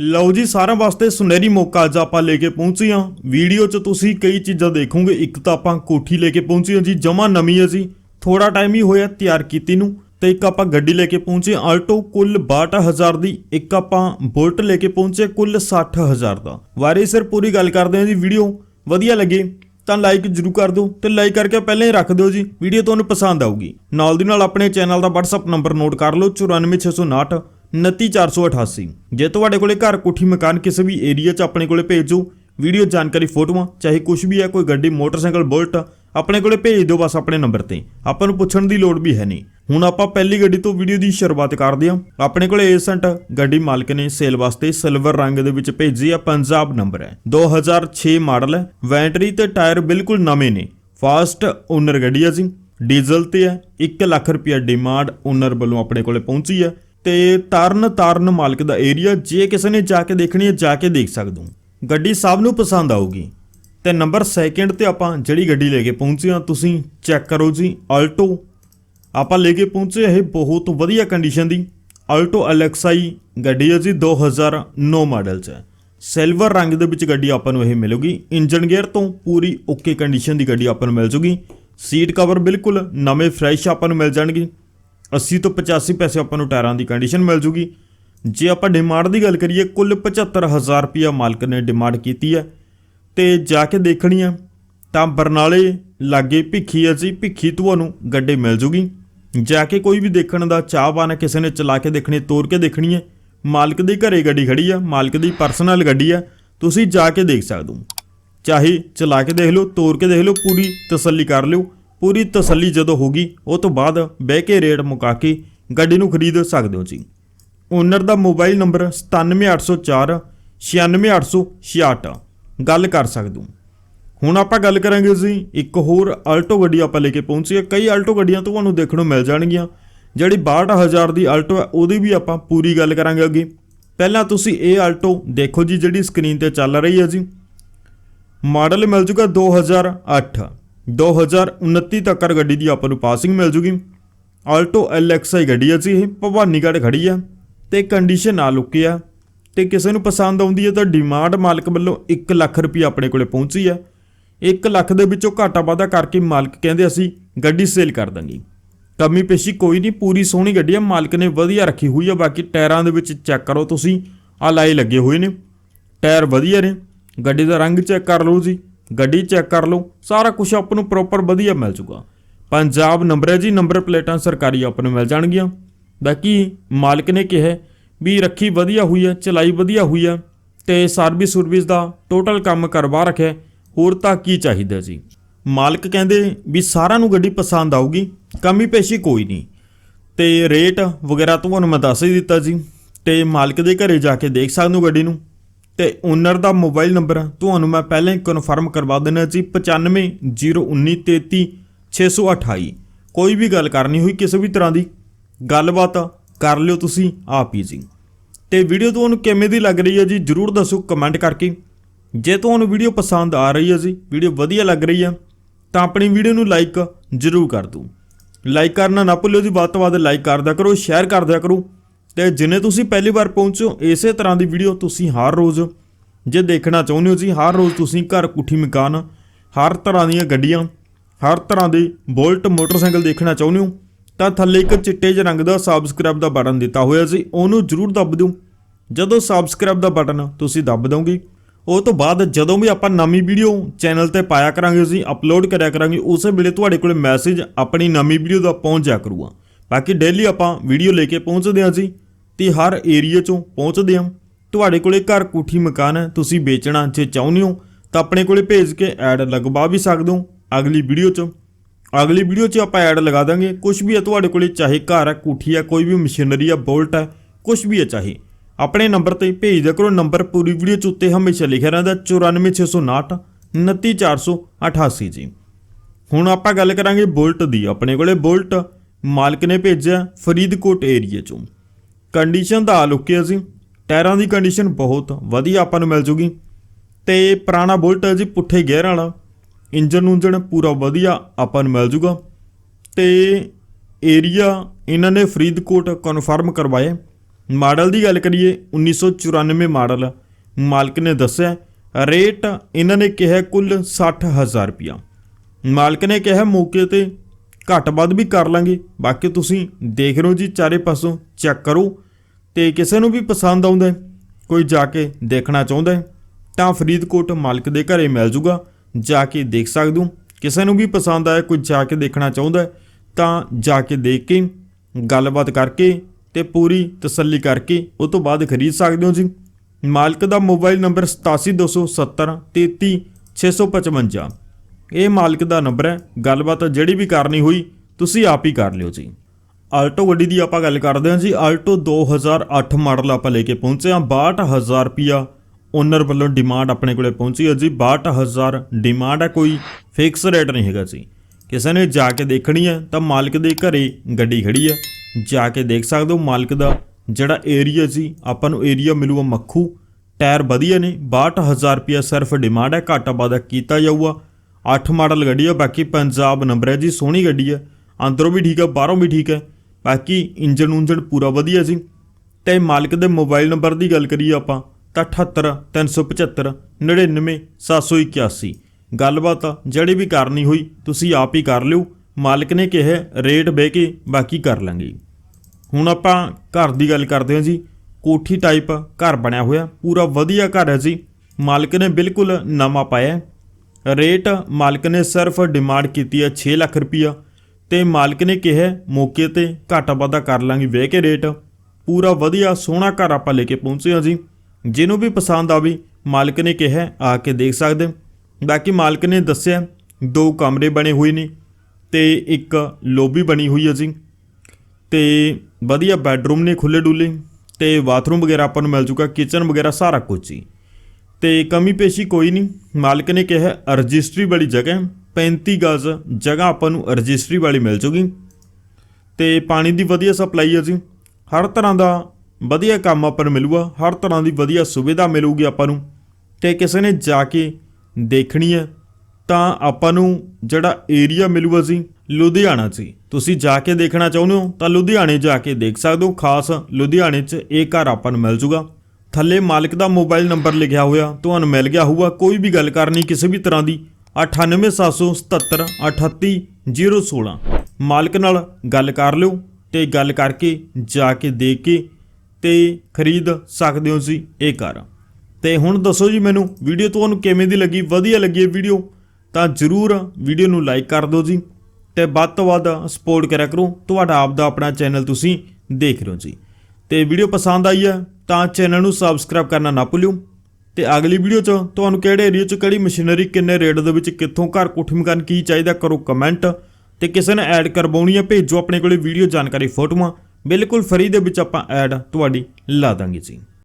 ਲਓ ਜੀ, ਸਾਰਿਆਂ ਵਾਸਤੇ ਸੁਨਹਿਰੀ ਮੌਕਾ ਅੱਜ ਆਪਾਂ ਲੈ ਕੇ ਪਹੁੰਚੇ ਹਾਂ। ਵੀਡੀਓ 'ਚ ਤੁਸੀਂ ਕਈ ਚੀਜ਼ਾਂ ਦੇਖੋਗੇ। ਇੱਕ ਤਾਂ ਆਪਾਂ ਕੋਠੀ ਲੈ ਕੇ ਪਹੁੰਚੇ ਹਾਂ ਜੀ, ਜਮਾ ਨਵੀਂ ਹੈ ਜੀ। ਥੋੜਾ ਟਾਈਮ ਹੀ ਹੋਇਆ ਤਿਆਰ ਕੀਤੀ ਨੂੰ। ਤੇ ਇੱਕ ਆਪਾਂ ਗੱਡੀ ਲੈ ਕੇ ਪਹੁੰਚੇ ਆਲਟੋ ਕੁੱਲ 62000 ਦੀ। ਇੱਕ ਆਪਾਂ ਬੁਲਟ ਲੈ ਕੇ ਪਹੁੰਚੇ ਕੁੱਲ 60000 ਦਾ। ਵਾਰੀ ਸਿਰ ਪੂਰੀ ਗੱਲ ਕਰਦੇ ਹਾਂ ਜੀ, ਵੀਡੀਓ ਵਧੀਆ ਲੱਗੇ ਤਾਂ ਲਾਈਕ ਜਰੂਰ ਕਰ ਦਿਓ ਤੇ ਲਾਈਕ ਕਰਕੇ ਪਹਿਲਾਂ ਹੀ ਰੱਖ ਦਿਓ ਜੀ, ਵੀਡੀਓ ਤੁਹਾਨੂੰ ਪਸੰਦ ਆਊਗੀ। ਨਾਲ ਦੀ ਨਾਲ ਆਪਣੇ ਚੈਨਲ ਦਾ WhatsApp ਨੰਬਰ ਨੋਟ ਕਰ ਲਓ 94659 29488 ਜੇ ਤੁਹਾਡੇ ਕੋਲੇ ਘਰ, ਕੋਠੀ, ਮਕਾਨ ਕਿਸੇ ਵੀ ਏਰੀਆ 'ਚ ਆਪਣੇ ਕੋਲੇ ਭੇਜੋ, ਵੀਡੀਓ ਜਾਣਕਾਰੀ, ਫੋਟੋਆਂ, ਚਾਹੇ ਕੁਝ ਵੀ ਹੈ, ਕੋਈ ਗੱਡੀ, ਮੋਟਰਸਾਈਕਲ, ਬੁਲਟ, ਆਪਣੇ ਕੋਲੇ ਭੇਜ ਦਿਓ ਬਸ ਆਪਣੇ ਨੰਬਰ ਤੇ। ਆਪਾਂ ਨੂੰ ਪੁੱਛਣ ਦੀ ਲੋੜ ਵੀ ਹੈ ਨਹੀਂ। ਹੁਣ ਆਪਾਂ ਪਹਿਲੀ ਗੱਡੀ ਤੋਂ ਵੀਡੀਓ ਦੀ ਸ਼ੁਰੂਆਤ ਕਰਦੇ ਹਾਂ। ਆਪਣੇ ਕੋਲੇ ਏਸੈਂਟ ਗੱਡੀ ਮਾਲਕ ਨੇ ਸੇਲ ਵਾਸਤੇ ਸਿਲਵਰ ਰੰਗ ਦੇ ਵਿੱਚ ਭੇਜੀ ਆ, ਪੰਜਾਬ ਨੰਬਰ ਹੈ। 2006 ਮਾਡਲ ਹੈ। ਵੈਂਟਰੀ ਤੇ ਟਾਇਰ ਬਿਲਕੁਲ ਨਵੇਂ ਨੇ। ਫਾਸਟ ਓਨਰ ਗੱਡੀ ਆ ਜੀ। ਡੀਜ਼ਲ ਤੇ ਹੈ। 1 ਲੱਖ ਰੁਪਿਆ ਡਿਮਾਂਡ ਓਨਰ ਵੱਲੋਂ ਆਪਣੇ ਕੋਲੇ ਪਹੁੰਚੀ ਹੈ ਤੇ ਤਰਨ ਤਾਰਨ ਮਾਲਕ ਦਾ ਏਰੀਆ ਜੇ ਕਿਸੇ ਨੇ ਜਾ ਕੇ ਦੇਖਣੀ ਹੈ, ਜਾ ਕੇ ਦੇਖ ਸਕਦੇ ਹੋ। ਗੱਡੀ ਸਭ ਨੂੰ ਪਸੰਦ ਆਊਗੀ। ਤੇ ਨੰਬਰ ਸੈਕਿੰਡ ਤੇ ਆਪਾਂ ਜਿਹੜੀ ਗੱਡੀ ਲੈ ਕੇ ਪਹੁੰਚੇ ਹਾਂ, ਤੁਸੀਂ ਚੈੱਕ ਕਰੋ ਜੀ ਆਲਟੋ ਆਪਾਂ ਲੈ ਕੇ ਪਹੁੰਚੇ ਇਹ ਬਹੁਤ ਵਧੀਆ ਕੰਡੀਸ਼ਨ ਦੀ। ਆਲਟੋ ਅਲੈਕਸਾਈ ਗੱਡੀ ਹੈ ਜੀ 2009 ਮਾਡਲ 'ਚ। ਹੈ ਸਿਲਵਰ ਰੰਗ ਦੇ ਵਿੱਚ ਗੱਡੀ ਆਪਾਂ ਨੂੰ ਇਹ ਮਿਲੂਗੀ। ਇੰਜਨ ਗੇਅਰ ਤੋਂ ਪੂਰੀ ਓਕੇ ਕੰਡੀਸ਼ਨ ਦੀ ਗੱਡੀ ਆਪਾਂ ਨੂੰ ਮਿਲ ਜੂਗੀ। ਸੀਟ ਕਵਰ ਬਿਲਕੁਲ ਨਵੇਂ ਫਰੈਸ਼ ਆਪਾਂ ਨੂੰ ਮਿਲ ਜਾਣਗੇ। 80 ਤੋਂ 85 ਪੈਸੇ ਆਪਾਂ ਨੂੰ ਟਾਇਰਾਂ ਦੀ ਕੰਡੀਸ਼ਨ ਮਿਲ ਜੂਗੀ। ਜੇ ਆਪਾਂ ਡਿਮਾਂਡ ਦੀ ਗੱਲ ਕਰੀਏ, ਕੁੱਲ 75000 ਰੁਪਿਆ ਮਾਲਕ ਨੇ ਡਿਮਾਂਡ ਕੀਤੀ ਹੈ। ਤੇ ਜਾ ਕੇ ਦੇਖਣੀ ਆ ਤਾਂ ਬਰਨਾਲੇ ਲਾਗੇ ਭਿੱਖੀ ਹੈ ਜੀ, ਭਿੱਖੀ ਤੁਹਾਨੂੰ ਗੱਡੀ ਮਿਲ ਜੂਗੀ। ਜਾ ਕੇ ਕੋਈ ਵੀ ਦੇਖਣ ਦਾ ਚਾਹਵਾਨ ਹੈ, ਕਿਸੇ ਨੇ ਚਲਾ ਕੇ ਦੇਖਣੀ ਤੋਰ ਕੇ ਦੇਖਣੀ ਹੈ, ਮਾਲਕ ਦੇ ਘਰੇ ਗੱਡੀ ਖੜੀ ਆ ਮਾਲਕ ਦੀ ਪਰਸਨਲ ਗੱਡੀ ਆ ਤੁਸੀਂ ਜਾ ਕੇ ਦੇਖ ਸਕਦੇ ਹੋ। ਚਾਹੇ ਚਲਾ ਕੇ ਦੇਖ ਲਓ, ਤੋਰ ਕੇ ਦੇਖ ਲਓ, ਪੂਰੀ ਤਸੱਲੀ ਕਰ ਲਿਓ। ਪੂਰੀ ਤਸੱਲੀ ਜਦੋਂ ਹੋਗੀ ਉਹ ਤੋਂ ਬਾਅਦ ਬਹਿ ਕੇ ਰੇਟ ਮੁਕਾ ਕੇ ਗੱਡੀ ਨੂੰ ਖਰੀਦ ਸਕਦੇ ਹੋ ਜੀ। ਓਨਰ ਦਾ ਮੋਬਾਈਲ ਨੰਬਰ 97804 96866 ਗੱਲ ਕਰ ਸਕਦੇ ਹੋ। ਹੁਣ ਆਪਾਂ ਗੱਲ ਕਰਾਂਗੇ ਜੀ, ਇੱਕ ਹੋਰ ਆਲਟੋ ਗੱਡੀ ਆਪਾਂ ਲੈ ਕੇ ਪਹੁੰਚੀ ਹੈ। ਕਈ ਆਲਟੋ ਗੱਡੀਆਂ ਤੁਹਾਨੂੰ ਦੇਖਣ ਨੂੰ ਮਿਲ ਜਾਣਗੀਆਂ। ਜਿਹੜੀ 62000 ਦੀ ਆਲਟੋ ਹੈ, ਉਹਦੀ ਵੀ ਆਪਾਂ ਪੂਰੀ ਗੱਲ ਕਰਾਂਗੇ ਅੱਗੇ। ਪਹਿਲਾਂ ਤੁਸੀਂ ਇਹ ਆਲਟੋ ਦੇਖੋ ਜੀ, ਜਿਹੜੀ ਸਕਰੀਨ ਤੇ ਚੱਲ ਰਹੀ ਹੈ ਜੀ। ਮਾਡਲ ਮਿਲ ਜੂਗਾ 2008 2029 ਤੱਕ ਗੱਡੀ ਦੀ ਆਪਾਂ ਨੂੰ ਪਾਸਿੰਗ ਮਿਲ ਜੂਗੀ। ਆਲਟੋ ਐਲਐਕਸਆਈ ਗੱਡੀ ਹੈ ਜੀ, ਇਹ ਭਵਾਨੀਗੜ੍ਹ ਖੜੀ ਆ ਤੇ ਕੰਡੀਸ਼ਨ ਆ ਲੁੱਕੀ ਆ। ਤੇ ਕਿਸੇ ਨੂੰ ਪਸੰਦ ਆਉਂਦੀ ਹੈ ਤਾਂ ਡਿਮਾਂਡ ਮਾਲਕ ਵੱਲੋਂ 1 ਲੱਖ ਰੁਪਏ ਆਪਣੇ ਕੋਲੇ ਪਹੁੰਚੀ ਆ। 1 ਲੱਖ ਦੇ ਵਿੱਚੋਂ ਘਾਟਾ ਵਾਧਾ ਕਰਕੇ ਮਾਲਕ ਕਹਿੰਦੇ ਅਸੀਂ ਗੱਡੀ ਸੇਲ ਕਰ ਦਾਂਗੇ। ਕਮੀ ਪੇਸ਼ੀ ਕੋਈ ਨਹੀਂ, ਪੂਰੀ ਸੋਹਣੀ ਗੱਡੀ ਆ, ਮਾਲਕ ਨੇ ਵਧੀਆ ਰੱਖੀ ਹੋਈ ਆ। ਬਾਕੀ ਟਾਇਰਾਂ ਦੇ ਵਿੱਚ ਚੈੱਕ ਕਰੋ ਤੁਸੀਂ ਆ ਲਾਏ ਲੱਗੇ ਹੋਏ ਨੇ। ਟਾਇਰ ਵਧੀਆ ਨੇ, ਗੱਡੀ ਦਾ ਰੰਗ ਚੈੱਕ ਕਰ ਲਓ ਜੀ। ਗੱਡੀ ਚੈੱਕ ਕਰ ਲਓ, ਸਾਰਾ ਕੁਝ ਆਪ ਨੂੰ ਪ੍ਰੋਪਰ ਵਧੀਆ ਮਿਲ ਜੂਗਾ। ਪੰਜਾਬ ਨੰਬਰ ਹੈ ਜੀ ਨੰਬਰ ਪਲੇਟਾਂ ਸਰਕਾਰੀ ਆਪ ਨੂੰ ਮਿਲ ਜਾਣਗੀਆਂ। ਬਾਕੀ ਮਾਲਕ ਨੇ ਕਿਹਾ ਵੀ ਰੱਖੀ ਵਧੀਆ ਹੋਈ ਹੈ, ਚਲਾਈ ਵਧੀਆ ਹੋਈ ਹੈ ਤੇ ਸਰਵਿਸ ਸਰਵਿਸ ਦਾ ਟੋਟਲ ਕੰਮ ਕਰਵਾ ਰੱਖਿਆ ਹੋਰ ਤਾਂ ਕੀ ਚਾਹੀਦਾ ਜੀ? ਮਾਲਕ ਕਹਿੰਦੇ ਵੀ ਸਾਰਿਆਂ ਨੂੰ ਗੱਡੀ ਪਸੰਦ ਆਊਗੀ, ਕਮੀ ਪੇਸ਼ੀ ਕੋਈ ਨਹੀਂ। ਤੇ ਰੇਟ ਵਗੈਰਾ ਤੁਹਾਨੂੰ ਮੈਂ ਦੱਸ ਹੀ ਦਿੱਤਾ ਜੀ। ਤੇ ਮਾਲਕ ਦੇ ਘਰੇ ਜਾ ਕੇ ਦੇਖ ਸਕਦੇ ਹੋ ਗੱਡੀ ਨੂੰ। ਤੇ ਓਨਰ ਦਾ ਮੋਬਾਈਲ ਨੰਬਰ ਤੁਹਾਨੂੰ ਮੈਂ ਪਹਿਲਾਂ ਹੀ ਕਨਫਰਮ ਕਰਵਾ ਦਿੰਦਾ ਜੀ 9501933628 ਕੋਈ ਵੀ ਗੱਲ ਕਰਨੀ ਹੋਈ, ਕਿਸੇ ਵੀ ਤਰ੍ਹਾਂ ਦੀ ਗੱਲਬਾਤ ਕਰ ਲਿਓ ਤੁਸੀਂ ਆਪ ਹੀ ਜੀ। ਤੇ ਵੀਡੀਓ ਤੁਹਾਨੂੰ ਕਿਵੇਂ ਦੀ ਲੱਗ ਰਹੀ ਹੈ ਜੀ, ਜਰੂਰ ਦੱਸੋ ਕਮੈਂਟ ਕਰਕੇ। ਜੇ ਤੁਹਾਨੂੰ ਵੀਡੀਓ ਪਸੰਦ ਆ ਰਹੀ ਹੈ ਜੀ ਵੀਡੀਓ ਵਧੀਆ ਲੱਗ ਰਹੀ ਹੈ, ਤਾਂ ਆਪਣੀ ਵੀਡੀਓ ਨੂੰ ਲਾਈਕ ਜਰੂਰ ਕਰ ਦਿਓ। ਲਾਈਕ ਕਰਨਾ ਨਾ ਭੁੱਲਿਓ ਜੀ, ਵੱਧ ਤੋਂ ਵੱਧ ਲਾਈਕ ਕਰਦਿਆ ਕਰੋ ਸ਼ੇਅਰ ਕਰਦਿਆ ਕਰੋ। ਤੇ ਜਿੰਨੇ ਤੁਸੀਂ ਪਹਿਲੀ ਵਾਰ ਪਹੁੰਚੋ ਇਸੇ ਤਰ੍ਹਾਂ ਦੀ ਵੀਡੀਓ ਤੁਸੀਂ ਹਰ ਰੋਜ਼ ਜੇ ਦੇਖਣਾ ਚਾਹੁੰਦੇ ਹੋ ਜੀ, ਹਰ ਰੋਜ਼ ਤੁਸੀਂ ਘਰ ਕੁੱਠੀ ਮਕਾਨ, ਹਰ ਤਰ੍ਹਾਂ ਦੀਆਂ ਗੱਡੀਆਂ, ਹਰ ਤਰ੍ਹਾਂ ਦੇ ਬੋਲਟ ਮੋਟਰਸਾਈਕਲ ਦੇਖਣਾ ਚਾਹੁੰਦੇ ਹੋ, ਤਾਂ ਥੱਲੇ ਇੱਕ ਚਿੱਟੇ ਜਿਹੇ ਰੰਗ ਦਾ ਸਬਸਕ੍ਰਾਈਬ ਦਾ ਬਟਨ ਦਿੱਤਾ ਹੋਇਆ ਸੀ, ਉਹਨੂੰ ਜਰੂਰ ਦੱਬ ਦਿਓ। ਜਦੋਂ ਸਬਸਕ੍ਰਾਈਬ ਦਾ ਬਟਨ ਤੁਸੀਂ ਦੱਬ ਦੋਗੇ ਉਹ ਤੋਂ ਬਾਅਦ ਜਦੋਂ ਵੀ ਆਪਾਂ ਨਵੀਂ ਵੀਡੀਓ ਚੈਨਲ ਤੇ ਪਾਇਆ ਕਰਾਂਗੇ ਅਸੀਂ ਅਪਲੋਡ ਕਰਿਆ ਕਰਾਂਗੇ, ਉਸੇ ਵੇਲੇ ਤੁਹਾਡੇ ਕੋਲੇ ਮੈਸੇਜ ਆਪਣੀ ਨਵੀਂ ਵੀਡੀਓ ਦਾ ਪਹੁੰਚ ਜਾ ਕਰੂਗਾ। ਬਾਕੀ ਡੇਲੀ ਆਪਾਂ ਵੀਡੀਓ ਲੈ ਕੇ ਪਹੁੰਚਦੇ ਹਾਂ ਜੀ। ਤੇ ਹਰ ਏਰੀਆ ਚੋਂ ਪਹੁੰਚਦੇ ਹਾਂ। ਤੁਹਾਡੇ ਕੋਲੇ ਘਰ ਕੋਠੀ ਮਕਾਨ ਹੈ, ਤੁਸੀਂ ਵੇਚਣਾ ਜੇ ਚਾਹੁੰਦੇ ਹੋ, ਤਾਂ ਆਪਣੇ ਕੋਲੇ ਭੇਜ ਕੇ ਐਡ ਲਗਵਾ ਵੀ ਸਕਦੇ ਹੋ। ਅਗਲੀ ਵੀਡੀਓ 'ਚ, ਅਗਲੀ ਵੀਡੀਓ 'ਚ ਆਪਾਂ ਐਡ ਲਗਾ ਦਾਂਗੇ। ਕੁਝ ਵੀ ਹੈ ਤੁਹਾਡੇ ਕੋਲੇ, ਚਾਹੇ ਘਰ ਹੈ, ਕੋਠੀ ਹੈ, ਕੋਈ ਵੀ ਮਸ਼ੀਨਰੀ ਹੈ ਬੋਲਟ ਹੈ ਕੁਝ ਵੀ ਹੈ ਚਾਹੇ। ਆਪਣੇ ਨੰਬਰ ਤੇ ਭੇਜ ਦਿਆ ਕਰੋ। ਨੰਬਰ ਪੂਰੀ ਵੀਡੀਓ 'ਚ ਉੱਤੇ ਹਮੇਸ਼ਾ ਲਿਖਿਆ ਰਹਿੰਦਾ 94659 29488 ਜੀ। ਹੁਣ ਆਪਾਂ ਗੱਲ ਕਰਾਂਗੇ ਬੋਲਟ ਦੀ। ਆਪਣੇ ਕੋਲੇ ਬੋਲਟ ਮਾਲਕ ਨੇ ਭੇਜਿਆ ਫਰੀਦਕੋਟ ਏਰੀਆ 'ਚੋਂ। ਕੰਡੀਸ਼ਨ ਦਾ ਲੁੱਕ ਹੈ ਜੀ ਟਾਇਰਾਂ ਦੀ ਕੰਡੀਸ਼ਨ ਬਹੁਤ ਵਧੀਆ ਆਪਾਂ ਨੂੰ ਮਿਲ ਜੂਗੀ। ਤੇ ਪੁਰਾਣਾ ਬੁਲਟ ਹੈ ਜੀ ਪੁੱਠੇ ਗੇਅਰ ਵਾਲਾ। ਇੰਜਨ ਉਂਜਨ ਪੂਰਾ ਵਧੀਆ ਆਪਾਂ ਨੂੰ ਮਿਲ ਜੂਗਾ। ਤੇ ਏਰੀਆ ਇਹਨਾਂ ਨੇ ਫਰੀਦਕੋਟ ਕਨਫਰਮ ਕਰਵਾਇਆ ਮਾਡਲ ਦੀ ਗੱਲ ਕਰੀਏ 1994 ਮਾਡਲ ਮਾਲਕ ਨੇ ਦੱਸਿਆ। ਰੇਟ ਇਹਨਾਂ ਨੇ ਕਿਹਾ ਕੁੱਲ 60000 ਰੁਪਇਆ। ਮਾਲਕ ਨੇ ਕਿਹਾ ਮੌਕੇ ਤੇ ਘੱਟ ਵੱਧ ਵੀ ਕਰ ਲਾਂਗੇ। ਬਾਕੀ ਤੁਸੀਂ ਦੇਖ ਰਹੇ ਹੋ ਜੀ ਚਾਰੇ ਪਾਸੋਂ ਚੈੱਕ ਕਰੋ। ਤੇ ਕਿਸੇ ਨੂੰ ਵੀ ਪਸੰਦ ਆਉਂਦਾ ਕੋਈ ਜਾ ਕੇ ਦੇਖਣਾ ਚਾਹੁੰਦਾ ਹੈ ਤਾਂ ਫਰੀਦਕੋਟ ਮਾਲਕ ਦੇ ਘਰੇ ਮਿਲ ਜੂਗਾ। ਜਾ ਕੇ ਦੇਖ ਸਕਦੇ ਹੋ। ਕਿਸੇ ਨੂੰ ਵੀ ਪਸੰਦ ਆਇਆ ਕੋਈ ਜਾ ਕੇ ਦੇਖਣਾ ਚਾਹੁੰਦਾ ਹੈ, ਤਾਂ ਜਾ ਕੇ ਦੇਖ ਕੇ ਗੱਲਬਾਤ ਕਰਕੇ ਤੇ ਪੂਰੀ ਤਸੱਲੀ ਕਰਕੇ ਉਹ ਤੋਂ ਬਾਅਦ ਖਰੀਦ ਸਕਦੇ ਹੋ ਜੀ। ਮਾਲਕ ਦਾ ਮੋਬਾਈਲ ਨੰਬਰ 87270 33655 ਇਹ ਮਾਲਕ ਦਾ ਨੰਬਰ ਹੈ, ਗੱਲਬਾਤ ਜਿਹੜੀ ਵੀ ਕਰਨੀ ਹੋਈ, ਤੁਸੀਂ ਆਪ ਹੀ ਕਰ ਲਿਓ ਜੀ। ਆਲਟੋ ਗੱਡੀ ਦੀ ਆਪਾਂ ਗੱਲ ਕਰਦੇ ਹਾਂ ਜੀ, ਆਲਟੋ 2008 ਮਾਡਲ ਆਪਾਂ ਲੈ ਕੇ ਪਹੁੰਚੇ ਹਾਂ 62000 ਰੁਪਿਆ ਓਨਰ ਵੱਲੋਂ ਡਿਮਾਂਡ ਆਪਣੇ ਕੋਲੇ ਪਹੁੰਚੀ ਹੈ ਜੀ 62000 ਡਿਮਾਂਡ ਹੈ, ਕੋਈ ਫਿਕਸ ਰੇਟ ਨਹੀਂ ਹੈਗਾ ਜੀ। ਕਿਸੇ ਨੇ ਜਾ ਕੇ ਦੇਖਣੀ ਹੈ, ਤਾਂ ਮਾਲਕ ਦੇ ਘਰੇ ਗੱਡੀ ਖੜੀ ਹੈ, ਜਾ ਕੇ ਦੇਖ ਸਕਦੇ ਹੋ ਮਾਲਕ ਦਾ ਜਿਹੜਾ ਏਰੀਆ ਜੀ, ਆਪਾਂ ਨੂੰ ਏਰੀਆ ਮਿਲੂਗਾ ਮੱਖੂ। ਟਾਇਰ ਵਧੀਆ ਨੇ 62000 ਰੁਪਿਆ ਸਿਰਫ ਡਿਮਾਂਡ ਹੈ, ਘਾਟਾ ਵਾਧਾ ਕੀਤਾ ਜਾਊਗਾ। 8 ਮਾਡਲ ਗੱਡੀ ਆ, ਬਾਕੀ ਪੰਜਾਬ ਨੰਬਰ ਹੈ ਜੀ, ਸੋਹਣੀ ਗੱਡੀ ਹੈ ਅੰਦਰੋਂ ਵੀ ਠੀਕ ਆ, ਬਾਹਰੋਂ ਵੀ ਠੀਕ ਹੈ ਬਾਕੀ ਇੰਜਨ ਉਂਜਨ ਪੂਰਾ ਵਧੀਆ ਜੀ। ਤੇ ਮਾਲਕ ਦੇ ਮੋਬਾਈਲ ਨੰਬਰ ਦੀ ਗੱਲ ਕਰੀਏ ਆਪਾਂ, ਤਾਂ 78 375 99 781 ਗੱਲਬਾਤ ਜਿਹੜੀ ਵੀ ਕਰਨੀ ਹੋਈ, ਤੁਸੀਂ ਆਪ ਹੀ ਕਰ ਲਿਓ। ਮਾਲਕ ਨੇ ਕਿਹਾ, ਰੇਟ ਬਹਿ ਕੇ ਬਾਕੀ ਕਰ ਲਾਂਗੇ। ਹੁਣ ਆਪਾਂ ਘਰ ਦੀ ਗੱਲ ਕਰਦੇ ਹਾਂ ਜੀ। ਕੋਠੀ ਟਾਈਪ ਘਰ ਬਣਿਆ ਹੋਇਆ, ਪੂਰਾ ਵਧੀਆ ਘਰ ਹੈ ਜੀ। ਮਾਲਕ ਨੇ ਬਿਲਕੁਲ ਨਵਾਂ ਪਾਇਆ। ਰੇਟ ਮਾਲਕ ਨੇ ਸਿਰਫ ਡਿਮਾਂਡ ਕੀਤੀ ਹੈ 6 ਲੱਖ ਰੁਪਈਆ ਤੇ ਮਾਲਕ ਨੇ ਕਿਹਾ ਮੌਕੇ ਤੇ ਘਾਟਾ ਵਾਧਾ ਕਰ ਲਾਂਗੇ, ਵੇਖ ਕੇ ਰੇਟ। ਪੂਰਾ ਵਧੀਆ ਸੋਹਣਾ ਘਰ ਆਪਾਂ ਲੈ ਕੇ ਪਹੁੰਚੇ ਹਾਂ ਜੀ। ਜਿਹਨੂੰ ਵੀ ਪਸੰਦ ਆਵੇ, ਮਾਲਕ ਨੇ ਕਿਹਾ ਆ ਕੇ ਦੇਖ ਸਕਦੇ ਬਾਕੀ ਮਾਲਕ ਨੇ ਦੱਸਿਆ ਦੋ ਕਮਰੇ ਬਣੇ ਹੋਏ ਨੇ ਤੇ ਇੱਕ ਲੋਬੀ ਬਣੀ ਹੋਈ ਹੈ ਜੀ। ਤੇ ਵਧੀਆ ਬੈੱਡਰੂਮ ਨੇ ਖੁੱਲੇ ਡੁੱਲੇ ਤੇ ਬਾਥਰੂਮ ਵਗੈਰਾ ਆਪਾਂ ਨੂੰ ਮਿਲ ਚੁੱਕਾ ਕਿਚਨ ਵਗੈਰਾ ਸਾਰਾ ਕੁਝ ਜੀ ਤੇ ਕਮੀ ਪੇਸ਼ੀ ਕੋਈ ਨਹੀਂ। ਮਾਲਕ ਨੇ ਕਿਹਾ ਰਜਿਸਟਰੀ ਵਾਲੀ ਜਗ੍ਹਾ ਹੈ, 35 ਗਜ਼ ਜਗ੍ਹਾ ਆਪਾਂ ਨੂੰ ਰਜਿਸਟਰੀ ਵਾਲੀ ਮਿਲ ਜੂਗੀ। ਤੇ ਪਾਣੀ ਦੀ ਵਧੀਆ ਸਪਲਾਈ ਹੈ ਜੀ। ਹਰ ਤਰ੍ਹਾਂ ਦਾ ਵਧੀਆ ਕੰਮ ਆਪਾਂ ਨੂੰ ਮਿਲੂਗਾ। ਹਰ ਤਰ੍ਹਾਂ ਦੀ ਵਧੀਆ ਸੁਵਿਧਾ ਮਿਲੂਗੀ ਆਪਾਂ ਨੂੰ। ਤੇ ਕਿਸੇ ਨੇ ਜਾ ਕੇ ਦੇਖਣੀ ਹੈ ਤਾਂ ਆਪਾਂ ਨੂੰ ਜਿਹੜਾ ਏਰੀਆ ਮਿਲੂਗਾ ਜੀ ਲੁਧਿਆਣਾ 'ਚ ਤੁਸੀਂ ਜਾ ਕੇ ਦੇਖਣਾ ਚਾਹੁੰਦੇ ਹੋ ਤਾਂ ਲੁਧਿਆਣੇ ਜਾ ਕੇ ਦੇਖ ਸਕਦੇ ਹੋ। ਖਾਸ ਲੁਧਿਆਣੇ 'ਚ ਇਹ ਘਰ ਆਪਾਂ ਨੂੰ ਮਿਲ ਜੂਗਾ। ਥੱਲੇ ਮਾਲਕ ਦਾ ਮੋਬਾਈਲ ਨੰਬਰ ਲਿਖਿਆ ਹੋਇਆ, ਤੁਹਾਨੂੰ ਮਿਲ ਗਿਆ ਹੋਊਗਾ, ਕੋਈ ਵੀ ਗੱਲ ਕਰਨੀ ਕਿਸੇ ਵੀ ਤਰ੍ਹਾਂ ਦੀ 98777 38016 ਮਾਲਕ ਨਾਲ ਗੱਲ ਕਰ ਲਿਓ ਤੇ ਗੱਲ ਕਰਕੇ ਜਾ ਕੇ ਦੇਖ ਕੇ ਤੇ ਖਰੀਦ ਸਕਦੇ ਹੋ ਜੀ ਇਹ ਘਰ। ਤੇ ਹੁਣ ਦੱਸੋ ਜੀ ਮੈਨੂੰ, ਵੀਡੀਓ ਤੁਹਾਨੂੰ ਕਿਵੇਂ ਦੀ ਲੱਗੀ? ਵਧੀਆ ਲੱਗੀ ਇਹ ਵੀਡੀਓ? ਤਾਂ ਜਰੂਰ ਵੀਡੀਓ ਨੂੰ ਲਾਈਕ ਕਰ ਦਿਓ ਜੀ ਤੇ ਵੱਧ ਤੋਂ ਵੱਧ ਸਪੋਰਟ ਕਰਿਆ ਕਰੋ। ਤੁਹਾਡਾ ਆਪ ਦਾ ਆਪਣਾ ਚੈਨਲ ਤੁਸੀਂ ਦੇਖ ਰਹੇ ਹੋ ਜੀ। ਤੇ ਵੀਡੀਓ ਪਸੰਦ ਆਈ ਹੈ ਤਾਂ ਚੈਨਲ ਨੂੰ ਸਬਸਕ੍ਰਾਈਬ ਕਰਨਾ ਨਾ ਭੁੱਲਿਓ। ਤੇ ਅਗਲੀ ਵੀਡੀਓ 'ਚ ਤੁਹਾਨੂੰ ਕਿਹੜੇ ਏਰੀਆ 'ਚ ਕਿਹੜੀ ਮਸ਼ੀਨਰੀ ਕਿੰਨੇ ਰੇਟ ਦੇ ਵਿੱਚ ਕਿੱਥੋਂ ਘਰ ਕੋਠੀ ਮਕਾਨ ਕੀ ਚਾਹੀਦਾ ਕਰੋ ਕਮੈਂਟ ਤੇ ਕਿਸੇ ਨੇ ਐਡ ਕਰਵਾਉਣੀ ਆ ਭੇਜੋ ਆਪਣੇ ਕੋਲੇ ਵੀਡੀਓ ਜਾਣਕਾਰੀ ਫੋਟੋਆਂ। ਬਿਲਕੁਲ ਫਰੀ ਦੇ ਵਿੱਚ ਆਪਾਂ ਐਡ ਤੁਹਾਡੀ ਲਾ ਦਾਂਗੇ ਜੀ।